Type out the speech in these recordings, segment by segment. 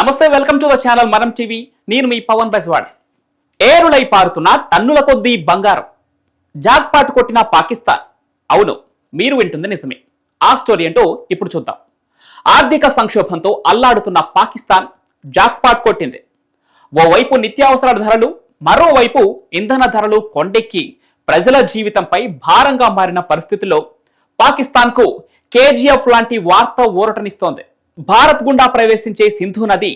నమస్తే welcome to the channel మనం TV. నేను మీ పవన్ బెస్వాడ్ ఏరులై పారుతున్న టన్నుల కొద్దీ బంగారం. జాక్పాట్ కొట్టిన పాకిస్తాన్. అవును మీరు వింటుంది నిజమే. ఆ స్టోరీ ఏంటో ఇప్పుడు చూద్దాం. ఆర్థిక సంక్షోభంతో అల్లాడుతున్న పాకిస్తాన్ జాక్పాట్ కొట్టింది. ఓవైపు నిత్యావసరాల ధరలు మరోవైపు ఇంధన ధరలు కొండెక్కి ప్రజల జీవితంపై భారంగా మారిన పరిస్థితుల్లో పాకిస్తాన్కు కేజీఎఫ్ లాంటి వార్త ఊరటనిస్తోంది. భారత్ గుండా ప్రవేశించే సింధు నది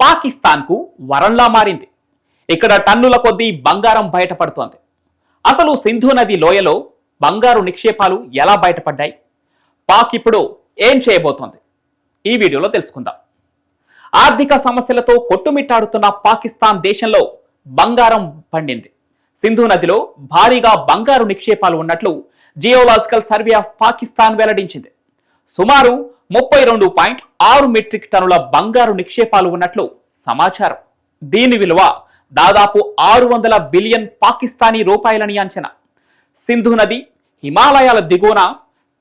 పాకిస్తాన్కు వరంలా మారింది. ఇక్కడ టన్నుల కొద్దీ బంగారం బయటపడుతోంది. అసలు సింధు నది లోయలో బంగారు నిక్షేపాలు ఎలా బయటపడ్డాయి? పాక్ ఇప్పుడు ఏం చేయబోతోంది? ఈ వీడియోలో తెలుసుకుందాం. ఆర్థిక సమస్యలతో కొట్టుమిట్టాడుతున్న పాకిస్తాన్ దేశంలో బంగారం పండింది. సింధు నదిలో భారీగా బంగారు నిక్షేపాలు ఉన్నట్లు జియోలాజికల్ సర్వే ఆఫ్ పాకిస్తాన్ వెల్లడించింది. సుమారు ముప్పై రెండు పాయింట్ ఆరు మెట్రిక్ టన్నుల బంగారు నిక్షేపాలు ఉన్నట్లు సమాచారం. దీని విలువ దాదాపు ఆరు వందల బిలియన్ పాకిస్తానీ రూపాయలని అంచనా. సింధు నది హిమాలయాల దిగువన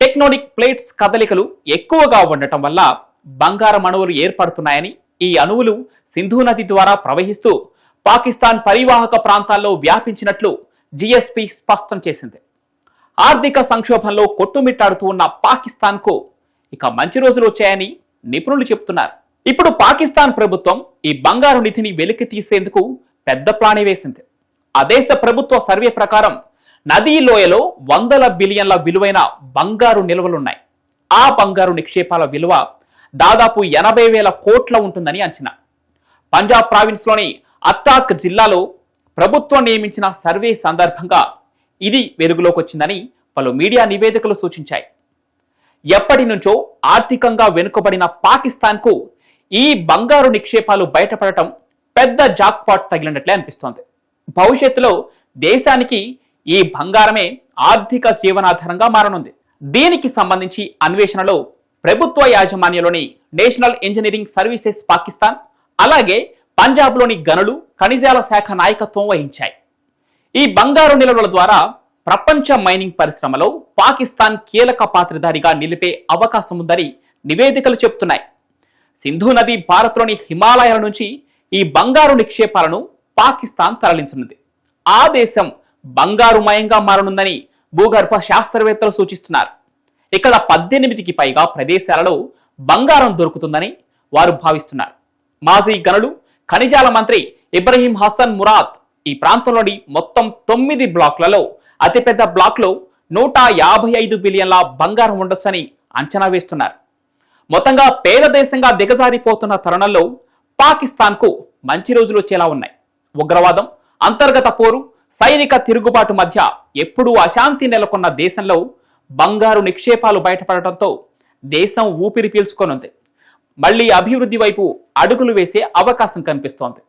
టెక్నోనిక్ ప్లేట్స్ కదలికలు ఎక్కువగా ఉండటం వల్ల బంగారం అణువులు ఏర్పడుతున్నాయని ఈ అణువులు సింధు నది ద్వారా ప్రవహిస్తూ పాకిస్తాన్ పరివాహక ప్రాంతాల్లో వ్యాపించినట్లు జిఎస్పి స్పష్టం చేసింది. ఆర్థిక సంక్షోభంలో కొట్టుమిట్టాడుతూ ఉన్న పాకిస్తాన్కు ఇక మంచి రోజులు వచ్చాయని నిపుణులు చెప్తున్నారు. ఇప్పుడు పాకిస్తాన్ ప్రభుత్వం ఈ బంగారు నిధిని వెలికి తీసేందుకు పెద్ద ప్లానే వేసింది. ఆ దేశ ప్రభుత్వ సర్వే ప్రకారం నదీ లోయలో వందల బిలియన్ల విలువైన బంగారు నిల్వలున్నాయి. ఆ బంగారు నిక్షేపాల విలువ దాదాపు ఎనభై వేల కోట్ల ఉంటుందని అంచనా. పంజాబ్ ప్రావిన్స్లోని అత్తాక్ జిల్లాలో ప్రభుత్వం నియమించిన సర్వే సందర్భంగా ఇది వెలుగులోకి వచ్చిందని పలు మీడియా నివేదికలు సూచించాయి. ఎప్పటి నుంచో ఆర్థికంగా వెనుకబడిన పాకిస్తాన్కు ఈ బంగారు నిక్షేపాలు బయటపడటం పెద్ద జాక్పాట్ తగిలినట్లే అనిపిస్తోంది. భవిష్యత్తులో దేశానికి ఈ బంగారమే ఆర్థిక జీవనాధారంగా మారనుంది. దీనికి సంబంధించి అన్వేషణలో ప్రభుత్వ యాజమాన్యంలోని నేషనల్ ఇంజనీరింగ్ సర్వీసెస్ పాకిస్తాన్ అలాగే పంజాబ్లోని గనులు ఖనిజాల శాఖ నాయకత్వం వహించాయి. ఈ బంగారు నిల్వల ద్వారా ప్రపంచ మైనింగ్ పరిశ్రమలో పాకిస్తాన్ కీలక పాత్రధారిగా నిలిపే అవకాశం ఉందని నివేదికలు చెబుతున్నాయి. సింధు నది భారత్లోని హిమాలయాల నుంచి ఈ బంగారు నిక్షేపాలను పాకిస్తాన్ తరలించనుంది ఆ దేశం బంగారుమయంగా మారనుందని భూగర్భ శాస్త్రవేత్తలు సూచిస్తున్నారు. ఇక్కడ పద్దెనిమిదికి పైగా ప్రదేశాలలో బంగారం దొరుకుతుందని వారు భావిస్తున్నారు. మాజీ గనులు ఖనిజాల మంత్రి ఇబ్రహీం హసన్ మురాద్ ఈ ప్రాంతంలోని మొత్తం తొమ్మిది బ్లాక్లలో అతిపెద్ద బ్లాక్లో నూట యాభై ఐదు బిలియన్ల బంగారం ఉండొచ్చని అంచనా వేస్తున్నారు. మొత్తంగా పేద దేశంగా దిగజారిపోతున్న తరుణంలో పాకిస్తాన్కు మంచి రోజులు వచ్చేలా ఉన్నాయి. ఉగ్రవాదం అంతర్గత పోరు సైనిక తిరుగుబాటు మధ్య ఎప్పుడూ అశాంతి నెలకొన్న దేశంలో బంగారు నిక్షేపాలు బయటపడటంతో దేశం ఊపిరి పీల్చుకొనుంది. మళ్ళీ అభివృద్ధి వైపు అడుగులు వేసే అవకాశం కనిపిస్తోంది.